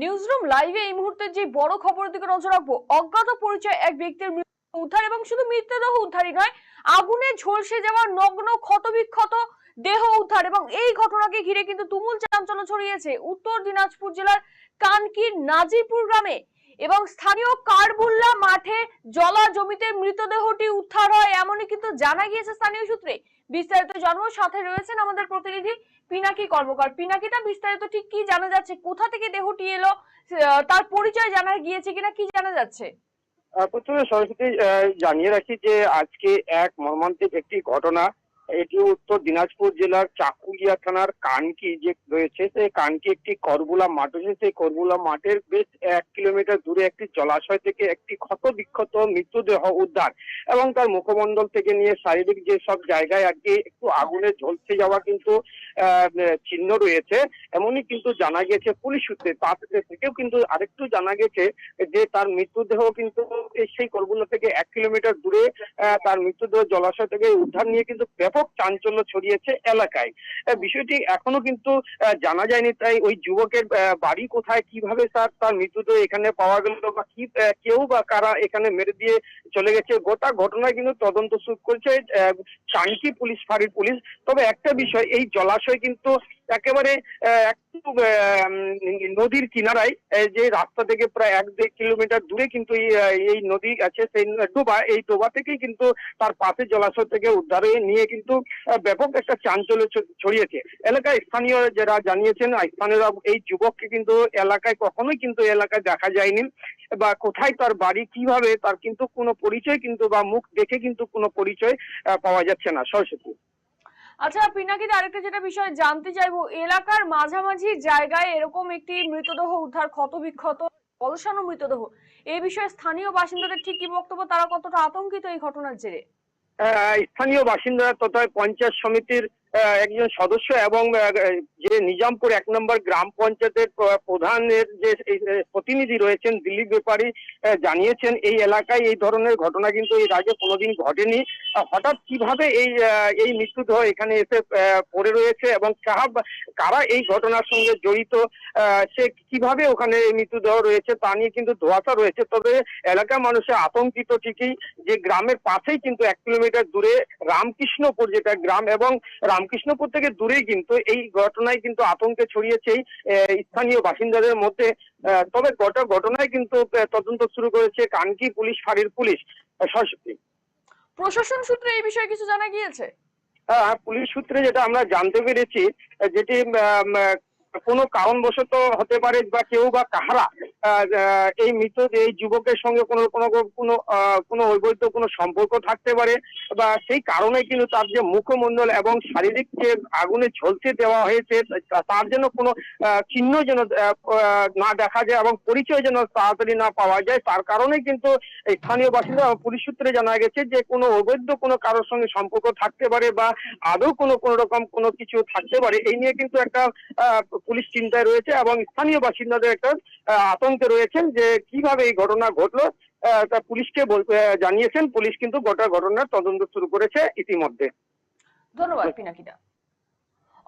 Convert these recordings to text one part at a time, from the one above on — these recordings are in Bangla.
নিউজরুম লাইভে এই মুহূর্তে যে বড় খবরের দিকে নজর রাখব, অজ্ঞাত পরিচয় এক ব্যক্তির উদ্ধার এবং শুধু মৃতদেহ উদ্ধারই নয়, আগুনে ঝলসে যাওয়া নগ্ন, ক্ষতবিক্ষত দেহ উদ্ধার এবং এই ঘটনাকে ঘিরে কিন্তু তুমুল চাঞ্চল্য ছড়িয়েছে উত্তর দিনাজপুর জেলার কানকির নাজিপুর গ্রামে এবং স্থানীয় কারবুল্লা মাঠে জলা জমিতে মৃতদেহটি উদ্ধার হয়, এমনই কিন্তু জানা গিয়েছে স্থানীয় সূত্রে। বিস্তারিত জানব। সাথে রয়েছেন আমাদের প্রতিনিধি পিনাকি কর্মকার। পিনাকিটা বিস্তারিত ঠিক কি জানা যাচ্ছে? কোথা থেকে দেহটি এলো? তার পরিচয় জানা গিয়েছে কিনা? কি জানা যাচ্ছে? প্রথমে আহ, জানিয়ে রাখি যে আজকে এক মর্মান্তিক একটি ঘটনা এটি উত্তর দিনাজপুর জেলার চাকুলিয়া থানার কানকি যে রয়েছে সেই কানকি একটি করবুলা মাঠ রয়েছে। সেই করবুলা মাঠের বেশ এক কিলোমিটার দূরে একটি জলাশয় থেকে একটি ক্ষত বিক্ষত মৃতদেহ উদ্ধার এবং তার মুখমণ্ডল থেকে নিয়ে শারীরিক যে সব জায়গায় আর কি একটু আগুনে ঝলসে যাওয়া কিন্তু চিহ্ন রয়েছে। এমনই কিন্তু জানা গেছে পুলিশ সূত্রে, তার থেকেও কিন্তু আরেকটু জানা গেছে যে তার মৃতদেহ কিন্তু সেই করবুলা থেকে এক কিলোমিটার দূরে তার মৃতদেহ জলাশয় থেকে উদ্ধার নিয়ে কিন্তু ব্যাপক চাঞ্চল্য ছড়িয়েছে এলাকায়। বিষয়টি এখনও কিন্তু জানা যায়নি। তাই ওই যুবকের বাড়ি কোথায় কীভাবে স্যার তার মৃতদেহ এখানে পাওয়া গেল বা কি কেউ বা কারা এখানে মেরে দিয়ে চলে গেছে? গোটা ঘটনায় কিন্তু তদন্ত শুরু করেছে চাঙ্কি পুলিশ ফাঁড়ির পুলিশ। তবে একটা বিষয় এই জলাশয় কিন্তু একেবারে আহ, নদীর কিনারায় যে রাস্তা থেকে প্রায় এক দেড় কিলোমিটার দূরে কিন্তু এই নদী আছে, সেই ডোবা, এই ডোবা থেকেই কিন্তু তার পাশে জলাশয় থেকে উদ্ধার নিয়ে কিন্তু ব্যাপক একটা চাঞ্চল্য ছড়িয়েছে। এলাকায় স্থানীয় যারা জানিয়েছেন স্থানীয়রা এই যুবককে কিন্তু এলাকায় কখনোই কিন্তু এলাকায় দেখা যায়নি, বা কোথায় তার বাড়ি, কীভাবে, তার কিন্তু কোনো পরিচয় কিন্তু, বা মুখ দেখে কিন্তু কোনো পরিচয় পাওয়া যাচ্ছে না। সরস্বতী। আচ্ছা পিনাকিতে আরেকটা যেটা বিষয় জানতে চাইব, এলাকার মাঝামাঝি জায়গায় এরকম একটি মৃতদেহ উদ্ধার ক্ষত বিক্ষত অলসানো মৃতদেহ। এই বিষয়ে স্থানীয় বাসিন্দাদের ঠিক কি বক্তব্য? তারা কতটা আতঙ্কিত এই ঘটনার জেরে? স্থানীয় বাসিন্দারা তথা পঞ্চায়েত সমিতির একজন সদস্য এবং যে নিজামপুর এক নম্বর গ্রাম পঞ্চায়েতের প্র- প্রধানের যে প্রতিনিধি রয়েছেন দিলীপ ব্যাপারী জানিয়েছেন এই এলাকায় এই ধরনের ঘটনা কিন্তু এই রাজ্যে কোনোদিন ঘটেনি। হঠাৎ কীভাবে এই এই মৃত্যুদেহ এখানে এসে পড়ে রয়েছে এবং কারা এই ঘটনার সঙ্গে জড়িত সে কীভাবে ওখানে এই মৃত্যুদেহ রয়েছে তা নিয়ে কিন্তু ধোয়াশা রয়েছে। তবে এলাকার মানুষের আতঙ্কিত ঠিকই যে গ্রামের পাশেই কিন্তু এক কিলোমিটার দূরে রামকৃষ্ণপুর, যেটা গ্রাম এবং রামকৃষ্ণপুর থেকে দূরে কিন্তু এই ঘটনায় কিন্তু আতঙ্কে ছড়িয়েছে স্থানীয় বাসিন্দাদের মধ্যে। তবে গোটা ঘটনায় কিন্তু তদন্ত শুরু করেছে কানকি পুলিশ ফাঁড়ির পুলিশ সরস্বতী। প্রশাসন সূত্রে এই বিষয়ে কিছু জানা গিয়েছে? হ্যাঁ পুলিশ সূত্রে যেটা আমরা জানতে পেরেছি যেটি কোনো কারণবশত হতে পারে বা কেউ বা কাহারা এই মৃত এই যুবকের সঙ্গে কোনো কোনো কোনো কোনো অবৈধ কোনো সম্পর্ক থাকতে পারে বা সেই কারণে কিন্তু তার যে মুখমণ্ডল এবং শারীরিক যে আগুনে ঝলসে দেওয়া হয়েছে, তার জন্য কোনো চিহ্ন যেন না দেখা যায় এবং পরিচয় যেন তাড়াতাড়ি না পাওয়া যায়, তার কারণে কিন্তু স্থানীয় বাসিন্দা পুলিশ সূত্রে জানা গেছে যে কোনো অবৈধ কোনো কারোর সঙ্গে সম্পর্ক থাকতে পারে বা আদৌ কোনো কোনো রকম কোনো কিছু থাকতে পারে। এই নিয়ে কিন্তু একটা পুলিশ চিন্তায় রয়েছে এবং স্থানীয় বাসিন্দাদের একটা আতঙ্কে রয়েছেন যে কীভাবে এই ঘটনা ঘটলো। আহ, তা পুলিশকে জানিয়েছেন। পুলিশ কিন্তু গোটা ঘটনার তদন্ত শুরু করেছে ইতিমধ্যে। ধন্যবাদ। পিনাকিদা।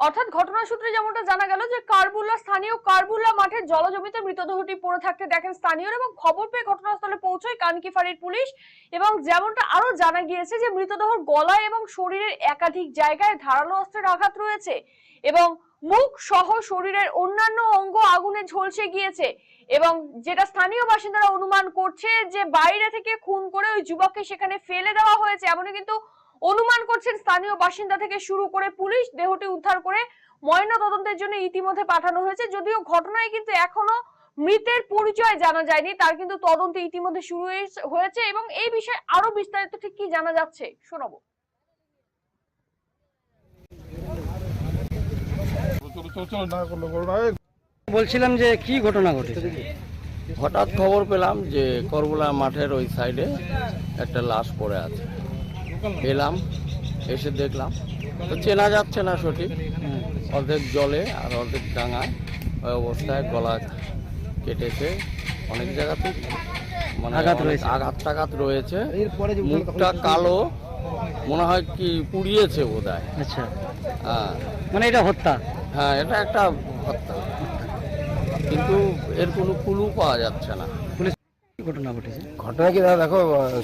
অর্থাৎ ঘটনা সূত্রে যেমনটা জানা গেল যে কারবুল্লা স্থানীয় কারবুল্লা মাঠের জলজমিতে মৃতদেহটি পড়ে থাকতে দেখেন স্থানীয়রা এবং খবর পেয়ে ঘটনাস্থলে পৌঁছয় কানকি ফাঁড়ির পুলিশ এবং যেমনটা আরও জানা গিয়েছে যে মৃতদেহর গলায় এবং শরীরের একাধিক জায়গায় ধারালো অস্ত্রের আঘাত রয়েছে এবং মুখ সহ শরীরের অন্যান্য অঙ্গ আগুনে ঝলসে গিয়েছে এবং যেটা স্থানীয় বাসিন্দারা অনুমান করছে যে বাইরে থেকে খুন করে ওই যুবককে সেখানে ফেলে দেওয়া হয়েছে। এমনই কিন্তু অনুমান করছেন স্থানীয় বাসিন্দা থেকে শুরু করে পুলিশ দেহটি উদ্ধার করে ময়না তদন্তের জন্য ইতিমধ্যে পাঠানো হয়েছে। যদিও ঘটনায় কিন্তু এখনও মৃতের পরিচয় জানা যায়নি। তার কিন্তু তদন্ত ইতিমধ্যে শুরু হয়েছে- এবং এই বিষয়ে আরও বিস্তারিত ঠিক কি জানা যাচ্ছে শোনাবো। বলছিলাম যে কি ঘটনা ঘটেছে? হঠাৎ খবর পেলাম যে করবলা মাঠের ওই সাইডে একটা লাশ পড়ে আছে। এলাম এসে দেখলাম। তো চেনা যাচ্ছে না সঠিক। অর্ধেক জলে আর অর্ধেক ডাঙায় ওই অবস্থায় গলা কেটেছে। অনেক জায়গাতে মানে আঘাত রয়েছে। আঘাত টাঘাত রয়েছে। মুখটা কালো মনে হয় কি পুড়িয়েছে বোধ হয় আচ্ছা। হ্যাঁ। মানে এটা হত্যা? হ্যাঁ এটা একটা হত্যা। কিন্তু এর কোনো কুলু পাওয়া যাচ্ছে না। ঘটনা কি দাদা, দেখো,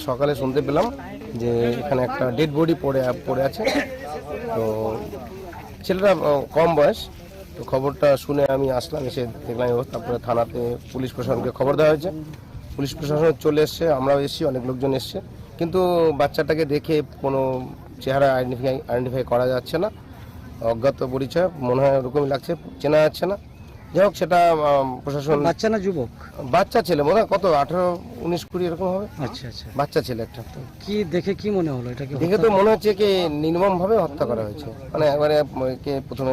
সকালে শুনতে পেলাম যে এখানে একটা ডেড বডি পড়ে পড়ে আছে। তো ছেলেটা কম বয়স। তো খবরটা শুনে আমি আসলাম, এসে দেখলাম তারপরে থানাতে পুলিশ প্রশাসনকে খবর দেওয়া হয়েছে। পুলিশ প্রশাসন চলে এসছে, আমরাও এসেছি, অনেক লোকজন এসছে। কিন্তু বাচ্চাটাকে দেখে কোনো চেহারা আইডেন্টিফাই আইডেন্টিফাই করা যাচ্ছে না। অজ্ঞাত পরিচয়, মনে হয় ওরকমই লাগছে, চেনা যাচ্ছে না। যাই হোক সেটা প্রশাসন বাচ্চা না যুবক? বাচ্চা ছেলে মনে হয় কত আঠারো উনিশ কুড়ি এরকম হবে? আচ্ছা আচ্ছা। বাচ্চা ছেলে একটা। কি দেখে কি মনে হলো? এটা দেখে তো মনে হচ্ছে কি নির্মম ভাবে হত্যা করা হয়েছে। মানে একবারে কে প্রথমে